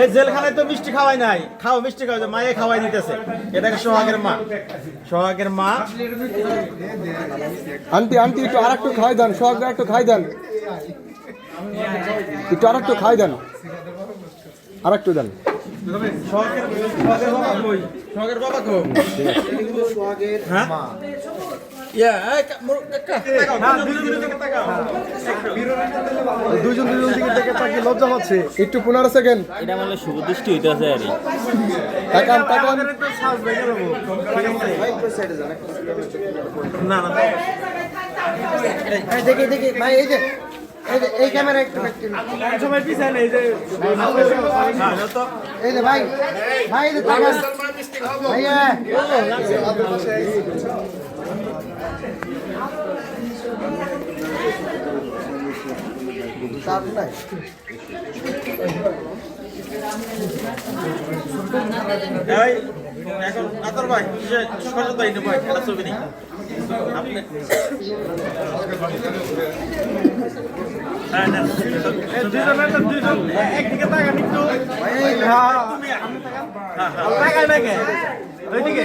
এই জেলখানায় তো মিষ্টি খাওয়াই নাই। খাও মিষ্টি খাওয়া মায়ে খাওয়াই দিতেছে। এটাকে সোহাগের মা। সোহাগের মা। আন্টি আন্টি একটু আর একটু খাই দেন সোহাগ ভাই একটু খাই দেন। একটু আর একটু খাই দেন। আর একটু দেন। সোহাগের সোহাগের বাবা কই? সোহাগের বাবা কই? হ্যাঁ? দুজন দুজন দিকে দেখে তাকে লজ্জা হচ্ছে একটু পনেরো সেকেন্ড এটা মানে শুভ দৃষ্টি হইতেছে আর তাকান তাকান। না না দেখি দেখি ভাই এই যে এই ক্যামেরা একটু সবাই পিছনে এই যে এই যে ভাই ভাই ভাইয়া। এখন ভাই যে সরস্বতী ভাই আপনি হ্যাঁ না একদিকে তাকান একটু। হ্যাঁ হ্যাঁ। হ্যাঁ তাকাই না কে ওইদিকে